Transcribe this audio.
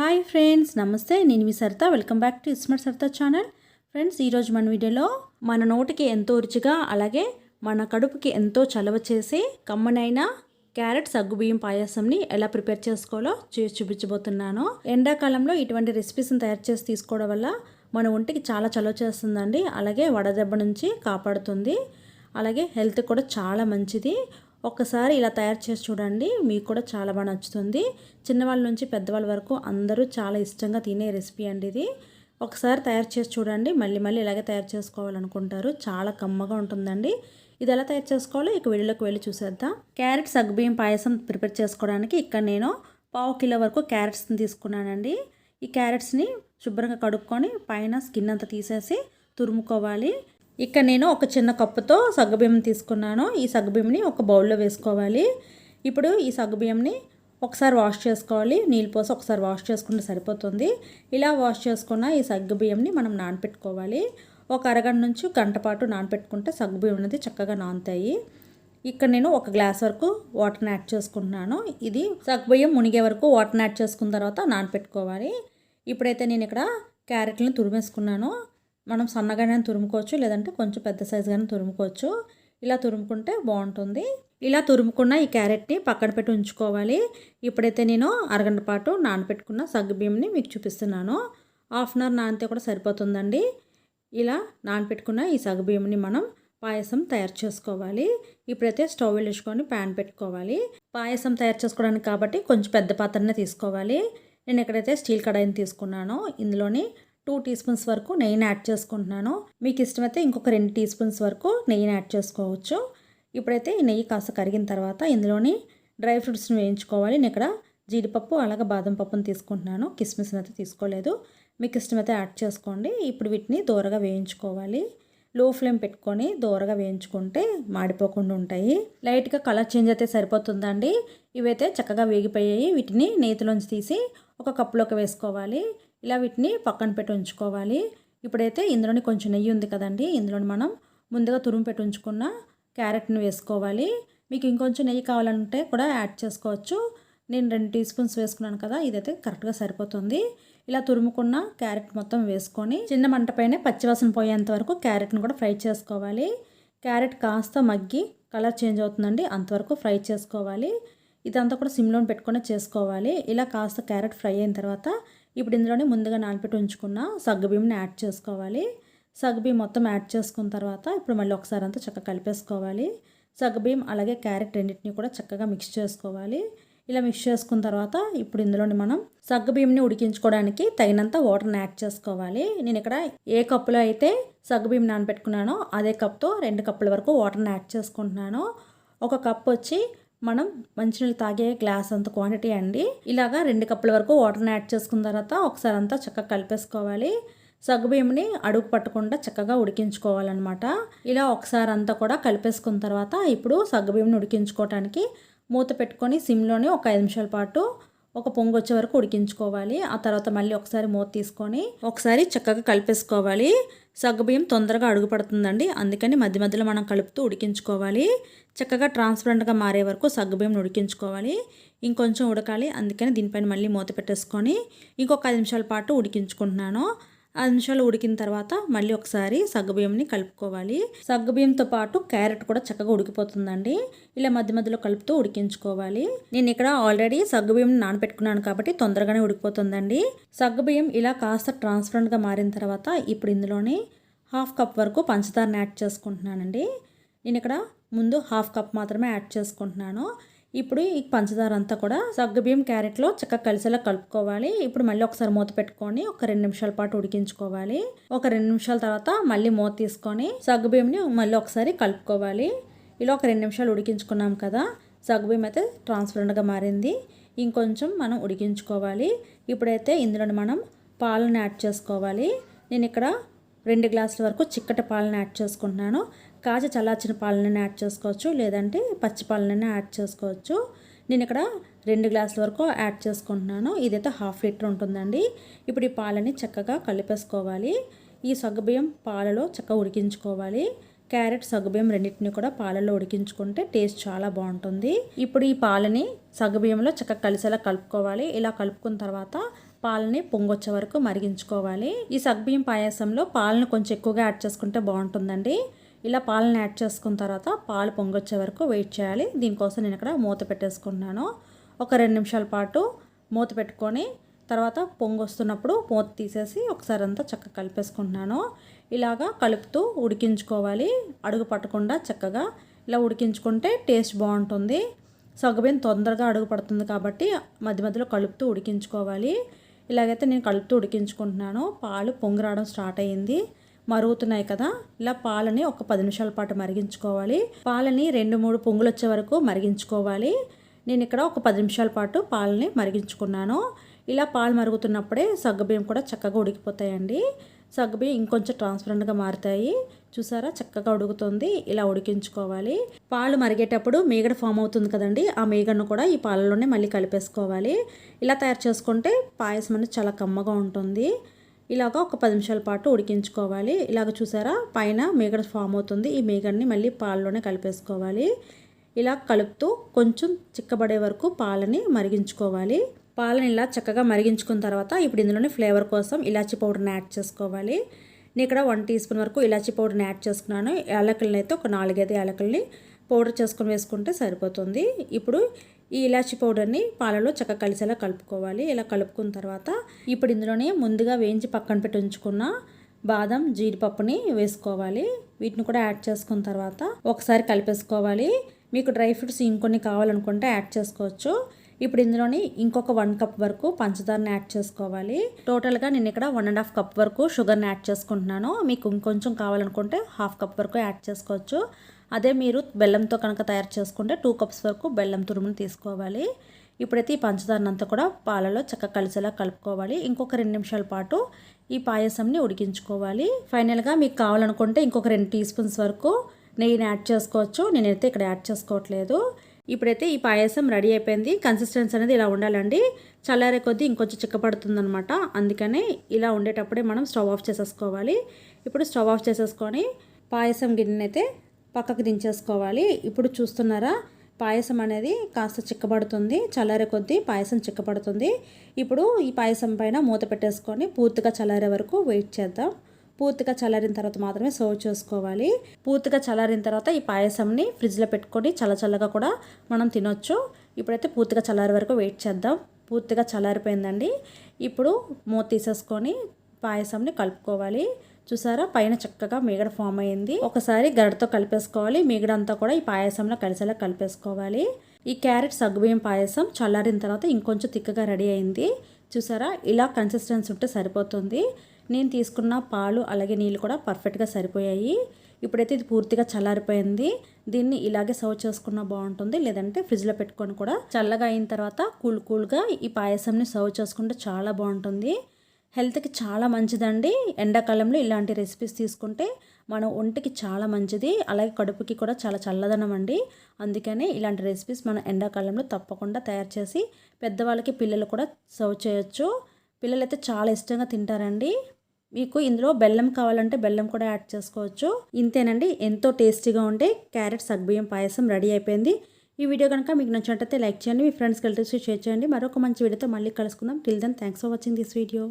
Hi friends నమస్తే. నేను మీ Saritha. Welcome back to ఇస్మర్ Saritha channel friends ఈరోజు మన వీడియోలో మన నోటికి ఎంతో రుచిగా అలాగే మన కడుపుకి ఎంతో చలవ చేసి కమ్మనైన క్యారెట్ సగ్గుబియ్యం పాయసంని ఎలా ప్రిపేర్ చేసుకోవాలో చేసి చూపించబోతున్నాను. ఎండాకాలంలో ఇటువంటి రెసిపీస్ని తయారు చేసి తీసుకోవడం వల్ల మన ఒంటికి చాలా చలవ చేస్తుందండి. అలాగే వడదెబ్బ నుంచి కాపాడుతుంది. అలాగే హెల్త్ కూడా చాలా మంచిది. ఒక్కసారి ఇలా తయారు చేసి చూడండి. మీకు కూడా చాలా బాగా నచ్చుతుంది. చిన్నవాళ్ళ నుంచి పెద్దవాళ్ళ వరకు అందరూ చాలా ఇష్టంగా తినే రెసిపీ అండి ఇది. ఒకసారి తయారు చేసి చూడండి. మళ్ళీ మళ్ళీ ఇలాగే తయారు చేసుకోవాలనుకుంటారు. చాలా కమ్మగా ఉంటుందండి. ఇది ఎలా తయారు చేసుకోవాలో ఇక వీడియోలోకి వెళ్ళి చూసేద్దాం. క్యారెట్ సగ్బియ్యం పాయసం ప్రిపేర్ చేసుకోవడానికి ఇక్కడ నేను పావు కిలో వరకు క్యారెట్స్ని తీసుకున్నానండి. ఈ క్యారెట్స్ని శుభ్రంగా కడుక్కొని పైన స్కిన్ అంతా తీసేసి తురుముకోవాలి. ఇక్కడ నేను ఒక చిన్న కప్పుతో సగ్గుబియ్యం తీసుకున్నాను. ఈ సగ్గుబియ్యంని ఒక బౌల్లో వేసుకోవాలి. ఇప్పుడు ఈ సగ్గుబియ్యంని ఒకసారి వాష్ చేసుకోవాలి. నీళ్ళు పోసి ఒకసారి వాష్ చేసుకుంటే సరిపోతుంది. ఇలా వాష్ చేసుకున్న ఈ సగ్గుబియ్యంని మనం నానపెట్టుకోవాలి. ఒక అరగంట నుంచి గంట పాటు నానపెట్టుకుంటే సగ్గుబియ్యం అనేది చక్కగా నానుతాయి. ఇక్కడ నేను ఒక గ్లాస్ వరకు వాటర్ని యాడ్ చేసుకుంటున్నాను. ఇది సగ్గుబియ్యం మునిగే వరకు వాటర్ని యాడ్ చేసుకున్న తర్వాత నానపెట్టుకోవాలి. ఇప్పుడైతే నేను ఇక్కడ క్యారెట్లను తురిమేసుకున్నాను. మనం సన్నగానే తురుముకోవచ్చు లేదంటే కొంచెం పెద్ద సైజుగానే తురుముకోవచ్చు. ఇలా తురుముకుంటే బాగుంటుంది. ఇలా తురుముకున్న ఈ క్యారెట్ని పక్కన పెట్టి ఉంచుకోవాలి. ఇప్పుడైతే నేను అరగంట పాటు నానబెట్టుకున్న సగ్గుబియ్యంని మీకు చూపిస్తున్నాను. హాఫ్ అన్ అవర్ నానితే కూడా సరిపోతుందండి. ఇలా నానబెట్టుకున్న ఈ సగ్గుబియ్యంని మనం పాయసం తయారు చేసుకోవాలి. ఇప్పుడైతే స్టవ్ వేసుకొని ప్యాన్ పెట్టుకోవాలి. పాయసం తయారు చేసుకోవడానికి కాబట్టి కొంచెం పెద్ద పాత్రనే తీసుకోవాలి. నేను ఎక్కడైతే స్టీల్ కడాయిని తీసుకున్నానో ఇందులోని టూ టీ స్పూన్స్ వరకు నెయ్యిని యాడ్ చేసుకుంటున్నాను. మీకు ఇష్టమైతే ఇంకొక రెండు టీ స్పూన్స్ వరకు నెయ్యిని యాడ్ చేసుకోవచ్చు. ఇప్పుడైతే ఈ నెయ్యి కాస్త కరిగిన తర్వాత ఇందులోని డ్రై ఫ్రూట్స్ని వేయించుకోవాలి. నేను ఇక్కడ జీడిపప్పు అలాగే బాదం పప్పును తీసుకుంటున్నాను. కిస్మిస్ని అయితే తీసుకోలేదు. మీకు ఇష్టమైతే యాడ్ చేసుకోండి. ఇప్పుడు వీటిని దూరగా వేయించుకోవాలి. లో ఫ్లేమ్ పెట్టుకొని దూరగా వేయించుకుంటే మాడిపోకుండా ఉంటాయి. లైట్గా కలర్ చేంజ్ అయితే సరిపోతుందండి. ఇవైతే చక్కగా వేగిపోయాయి. వీటిని నేతిలోంచి తీసి ఒక కప్పులోకి వేసుకోవాలి. ఇలా వీటిని పక్కన పెట్టి ఉంచుకోవాలి. ఇప్పుడైతే ఇందులోని కొంచెం నెయ్యి ఉంది కదండి. ఇందులోని మనం ముందుగా తురుము పెట్టి ఉంచుకున్న క్యారెట్ని వేసుకోవాలి. మీకు ఇంకొంచెం నెయ్యి కావాలంటే కూడా యాడ్ చేసుకోవచ్చు. నేను రెండు టీ స్పూన్స్ వేసుకున్నాను కదా ఇదైతే కరెక్ట్గా సరిపోతుంది. ఇలా తురుముకున్న క్యారెట్ మొత్తం వేసుకొని చిన్న మంట పైన పచ్చివాసన పోయేంత వరకు క్యారెట్ని కూడా ఫ్రై చేసుకోవాలి. క్యారెట్ కాస్త మగ్గి కలర్ చేంజ్ అవుతుందండి అంతవరకు ఫ్రై చేసుకోవాలి. ఇదంతా కూడా సిమ్లో పెట్టుకొని చేసుకోవాలి. ఇలా కాస్త క్యారెట్ ఫ్రై అయిన తర్వాత ఇప్పుడు ఇందులోనే ముందుగా నానపెట్టి ఉంచుకున్న సగ్గుబియ్యంని యాడ్ చేసుకోవాలి. సగ్గుబియ్యం మొత్తం యాడ్ చేసుకున్న తర్వాత ఇప్పుడు మళ్ళీ ఒకసారి అంతా చక్కగా కలిపేసుకోవాలి. సగ్గుబియ్యం అలాగే క్యారెట్ రెండింటిని కూడా చక్కగా మిక్స్ చేసుకోవాలి. ఇలా మిక్స్ చేసుకున్న తర్వాత ఇప్పుడు ఇందులోని మనం సగ్గుబియ్యంని ఉడికించుకోవడానికి తగినంత వాటర్ని యాడ్ చేసుకోవాలి. నేను ఇక్కడ ఏ కప్పులో అయితే సగ్గుబియ్యం నానబెట్టుకున్నానో అదే కప్తో రెండు కప్పుల వరకు వాటర్ని యాడ్ చేసుకుంటున్నాను. ఒక కప్ వచ్చి మనం మంచినీళ్ళు తాగే గ్లాస్ అంత క్వాంటిటీ అండి. ఇలాగా రెండు కప్పుల వరకు వాటర్ని యాడ్ చేసుకున్న తర్వాత ఒకసారి అంతా చక్కగా కలిపేసుకోవాలి. సగ్గుబియ్యంని అడుగు పట్టకుండా చక్కగా ఉడికించుకోవాలన్నమాట. ఇలా ఒకసారి అంతా కూడా కలిపేసుకున్న తర్వాత ఇప్పుడు సగ్గుబియ్యంని ఉడికించుకోవడానికి మూత పెట్టుకొని సిమ్లోనే ఒక ఐదు నిమిషాల పాటు ఒక పొంగు వచ్చే వరకు ఉడికించుకోవాలి. ఆ తర్వాత మళ్ళీ ఒకసారి మూత తీసుకొని ఒకసారి చక్కగా కలిపేసుకోవాలి. సగ్గుబియ్యం తొందరగా అడుగుపడుతుందండి. అందుకని మధ్య మధ్యలో మనం కలుపుతూ ఉడికించుకోవాలి. చక్కగా ట్రాన్స్పరెంట్గా మారే వరకు సగ్గుబియ్యం ఉడికించుకోవాలి. ఇంకొంచెం ఉడకాలి. అందుకని దీనిపైన మళ్ళీ మూత పెట్టేసుకొని ఇంకొక ఐదు నిమిషాల పాటు ఉడికించుకుంటున్నాను. ఐదు నిమిషాలు ఉడికిన తర్వాత మళ్ళీ ఒకసారి సగ్గుబియ్యంని కలుపుకోవాలి. సగ్గుబియ్యంతో పాటు క్యారెట్ కూడా చక్కగా ఉడికిపోతుందండి. ఇలా మధ్య మధ్యలో కలుపుతూ ఉడికించుకోవాలి. నేను ఇక్కడ ఆల్రెడీ సగ్గుబియ్యం నానబెట్టుకున్నాను కాబట్టి తొందరగానే ఉడికిపోతుందండి. సగ్గుబియ్యం ఇలా కాస్త ట్రాన్స్పరెంట్గా మారిన తర్వాత ఇప్పుడు ఇందులోనే హాఫ్ కప్ వరకు పంచదారని యాడ్ చేసుకుంటున్నానండి. నేను ఇక్కడ ముందు హాఫ్ కప్ మాత్రమే యాడ్ చేసుకుంటున్నాను. ఇప్పుడు ఈ పంచదార అంతా కూడా సగ్గుబియ్యం క్యారెట్లో చక్కగా కలిసేలా కలుపుకోవాలి. ఇప్పుడు మళ్ళీ ఒకసారి మూత పెట్టుకొని ఒక రెండు నిమిషాల పాటు ఉడికించుకోవాలి. ఒక రెండు నిమిషాల తర్వాత మళ్ళీ మూత తీసుకొని సగ్గుబియ్యంని మళ్ళీ ఒకసారి కలుపుకోవాలి. ఇలా ఒక రెండు నిమిషాలు ఉడికించుకున్నాం కదా సగ్గుబియ్యం అయితే ట్రాన్స్పరెంట్గా మారింది. ఇంకొంచెం మనం ఉడికించుకోవాలి. ఇప్పుడైతే ఇందులో మనం పాలను యాడ్ చేసుకోవాలి. నేను ఇక్కడ రెండు గ్లాసుల వరకు చిక్కటి పాలను యాడ్ చేసుకుంటున్నాను. కాచి చల్లార్చిన పాలనైనా యాడ్ చేసుకోవచ్చు లేదంటే పచ్చి పాలనైనా యాడ్ చేసుకోవచ్చు. నేను ఇక్కడ రెండు గ్లాసుల వరకు యాడ్ చేసుకుంటున్నాను. ఇదైతే హాఫ్ లీటర్ ఉంటుందండి. ఇప్పుడు ఈ పాలని చక్కగా కలిపేసుకోవాలి. ఈ సగ్గుబియ్యం పాలలో చక్కగా ఉడికించుకోవాలి. క్యారెట్ సగ్గుబియ్యం రెండింటిని కూడా పాలలో ఉడికించుకుంటే టేస్ట్ చాలా బాగుంటుంది. ఇప్పుడు ఈ పాలని సగ్గుబియ్యంలో చక్కగా కలిసేలా కలుపుకోవాలి. ఇలా కలుపుకున్న తర్వాత పాలని పొంగొచ్చే వరకు మరిగించుకోవాలి. ఈ సగ్గుబియ్యం పాయసంలో పాలను కొంచెం ఎక్కువగా యాడ్ చేసుకుంటే బాగుంటుందండి. ఇలా పాలను యాడ్ చేసుకున్న తర్వాత పాలు పొంగొచ్చే వరకు వెయిట్ చేయాలి. దీనికోసం నేను ఇక్కడ మూత పెట్టేసుకున్నాను ఒక రెండు నిమిషాల పాటు మూత పెట్టుకొని తర్వాత పొంగొస్తున్నప్పుడు మూత తీసేసి ఒకసారి అంతా చక్కగా కలిపేసుకుంటున్నాను. ఇలాగా కలుపుతూ ఉడికించుకోవాలి. అడుగు పట్టకుండా చక్కగా ఇలా ఉడికించుకుంటే టేస్ట్ బాగుంటుంది. సగ్గుబియ్యం తొందరగా అడుగు పడుతుంది కాబట్టి మధ్య మధ్యలో కలుపుతూ ఉడికించుకోవాలి. ఇలాగైతే నేను కలుపుతూ ఉడికించుకుంటున్నాను. పాలు పొంగి రావడం స్టార్ట్ అయ్యింది. మరుగుతున్నాయి కదా ఇలా పాలని ఒక పది నిమిషాల పాటు మరిగించుకోవాలి. పాలని రెండు మూడు పొంగులు వచ్చే వరకు మరిగించుకోవాలి. నేను ఇక్కడ ఒక పది నిమిషాల పాటు పాలని మరిగించుకున్నాను. ఇలా పాలు మరుగుతున్నప్పుడే సగ్గుబియ్యం కూడా చక్కగా ఉడికిపోతాయండి. సగ్గుబియ్యం ఇంకొంచెం ట్రాన్స్పరెంట్గా మారుతాయి. చూసారా? చక్కగా ఉడుకుతుంది. ఇలా ఉడికించుకోవాలి. పాలు మరిగేటప్పుడు మీగడ ఫామ్ అవుతుంది కదండి ఆ మీగడను కూడా ఈ పాలలోనే మళ్ళీ కలిపేసుకోవాలి. ఇలా తయారు చేసుకుంటే పాయసం అనేది చాలా కమ్మగా ఉంటుంది. ఇలాగ ఒక పది నిమిషాల పాటు ఉడికించుకోవాలి. ఇలాగ చూసారా? పైన మేగడ ఫామ్ అవుతుంది. ఈ మేగడ్ని మళ్ళీ పాలలోనే కలిపేసుకోవాలి. ఇలా కలుపుతూ కొంచెం చిక్కబడే వరకు పాలని మరిగించుకోవాలి. పాలను ఇలా చక్కగా మరిగించుకున్న తర్వాత ఇప్పుడు ఇందులోనే ఫ్లేవర్ కోసం ఇలాచీ పౌడర్ని యాడ్ చేసుకోవాలి. నేను ఇక్కడ వన్ టీ స్పూన్ వరకు ఇలాచీ పౌడర్ని యాడ్ చేసుకున్నాను. యాలకులని అయితే ఒక నాలుగైదు యాలకుల్ని పౌడర్ చేసుకొని వేసుకుంటే సరిపోతుంది. ఇప్పుడు ఈ ఇలాచి పౌడర్ని పాలలో చక్కగా కలిసేలా కలుపుకోవాలి. ఇలా కలుపుకున్న తర్వాత ఇప్పుడు ఇందులోనే ముందుగా వేయించి పక్కన పెట్టి ఉంచుకున్న బాదం జీడిపప్పుని వేసుకోవాలి. వీటిని కూడా యాడ్ చేసుకున్న తర్వాత ఒకసారి కలిపేసుకోవాలి. మీకు డ్రై ఫ్రూట్స్ ఇంకొన్ని కావాలనుకుంటే యాడ్ చేసుకోవచ్చు. ఇప్పుడు ఇందులోని ఇంకొక వన్ కప్ వరకు పంచదారని యాడ్ చేసుకోవాలి. టోటల్గా నేను ఇక్కడ వన్ అండ్ హాఫ్ కప్ వరకు షుగర్ని యాడ్ చేసుకుంటున్నాను. మీకు ఇంకొంచెం కావాలనుకుంటే హాఫ్ కప్ వరకు యాడ్ చేసుకోవచ్చు. అదే మీరు బెల్లంతో కనుక తయారు చేసుకుంటే టూ కప్స్ వరకు బెల్లం తురుమును తీసుకోవాలి. ఇప్పుడైతే ఈ పంచదారనంతా కూడా పాలలో చక్కగా కలిసేలా కలుపుకోవాలి. ఇంకొక రెండు నిమిషాల పాటు ఈ పాయసంని ఉడికించుకోవాలి. ఫైనల్గా మీకు కావాలనుకుంటే ఇంకొక రెండు టీ స్పూన్స్ వరకు నెయ్యిని యాడ్ చేసుకోవచ్చు. నేనైతే ఇక్కడ యాడ్ చేసుకోవట్లేదు. ఇప్పుడైతే ఈ పాయసం రెడీ అయిపోయింది. కన్సిస్టెన్సీ అనేది ఇలా ఉండాలండి. చల్లారే కొద్దీ ఇంకొంచెం చిక్కపడుతుంది అనమాట అందుకనే ఇలా ఉండేటప్పుడే మనం స్టవ్ ఆఫ్ చేసేసుకోవాలి. ఇప్పుడు స్టవ్ ఆఫ్ చేసేసుకొని పాయసం గిన్నెనైతే పక్కకు దించేసుకోవాలి. ఇప్పుడు చూస్తున్నారా? పాయసం అనేది కాస్త చిక్కబడుతుంది. చల్లారే కొద్దీ పాయసం చిక్కబడుతుంది. ఇప్పుడు ఈ పాయసం పైన మూత పెట్టేసుకొని పూర్తిగా చల్లారే వరకు వెయిట్ చేద్దాం. పూర్తిగా చల్లారిన తర్వాత మాత్రమే సర్వ్ చేసుకోవాలి. పూర్తిగా చల్లారిన తర్వాత ఈ పాయసంని ఫ్రిడ్జ్లో పెట్టుకొని చల్ల చల్లగా కూడా మనం తినొచ్చు. ఇప్పుడైతే పూర్తిగా చల్లారి వరకు వెయిట్ చేద్దాం. పూర్తిగా చల్లారిపోయిందండి. ఇప్పుడు మూత తీసేసుకొని పాయసంని కలుపుకోవాలి. చూసారా? పైన చక్కగా మీగడ ఫామ్ అయింది. ఒకసారి గరడతో కలిపేసుకోవాలి. మీగడ అంతా కూడా ఈ పాయసంలో కలిసేలా కలిపేసుకోవాలి. ఈ క్యారెట్ సగ్గుబియ్యం పాయసం చల్లారిన తర్వాత ఇంకొంచెం తిక్కగా రెడీ అయింది. చూసారా? ఇలా కన్సిస్టెన్సీ ఉంటే సరిపోతుంది. నేను తీసుకున్న పాలు అలాగే నీళ్ళు కూడా పర్ఫెక్ట్గా సరిపోయాయి. ఇప్పుడైతే ఇది పూర్తిగా చల్లారిపోయింది. దీన్ని ఇలాగే సర్వ్ చేసుకున్న బాగుంటుంది. లేదంటే ఫ్రిడ్జ్లో పెట్టుకొని కూడా చల్లగా అయిన తర్వాత కూల్ కూల్గా ఈ పాయసంని సర్వ్ చేసుకుంటే చాలా బాగుంటుంది. హెల్త్కి చాలా మంచిదండి. ఎండాకాలంలో ఇలాంటి రెసిపీస్ తీసుకుంటే మన ఒంటికి చాలా మంచిది. అలాగే కడుపుకి కూడా చాలా చల్లదనం అండి. అందుకనే ఇలాంటి రెసిపీస్ మనం ఎండాకాలంలో తప్పకుండా తయారు చేసి పెద్దవాళ్ళకి పిల్లలు కూడా సర్వ్ చేయొచ్చు. పిల్లలైతే చాలా ఇష్టంగా తింటారండి. మీకు ఇందులో బెల్లం కావాలంటే బెల్లం కూడా యాడ్ చేసుకోవచ్చు. ఇంతేనండి. ఎంతో టేస్టీగా ఉండే క్యారెట్ సగ్బియ్యం పాయసం రెడీ అయిపోయింది. ఈ వీడియో కనుక మీకు నచ్చినట్టయితే లైక్ చేయండి. మీ ఫ్రెండ్స్కి కలిసి షేర్ చేయండి. మరొక మంచి వీడియోతో మళ్ళీ కలుసుకుందాం. Till then thanks for watching this video.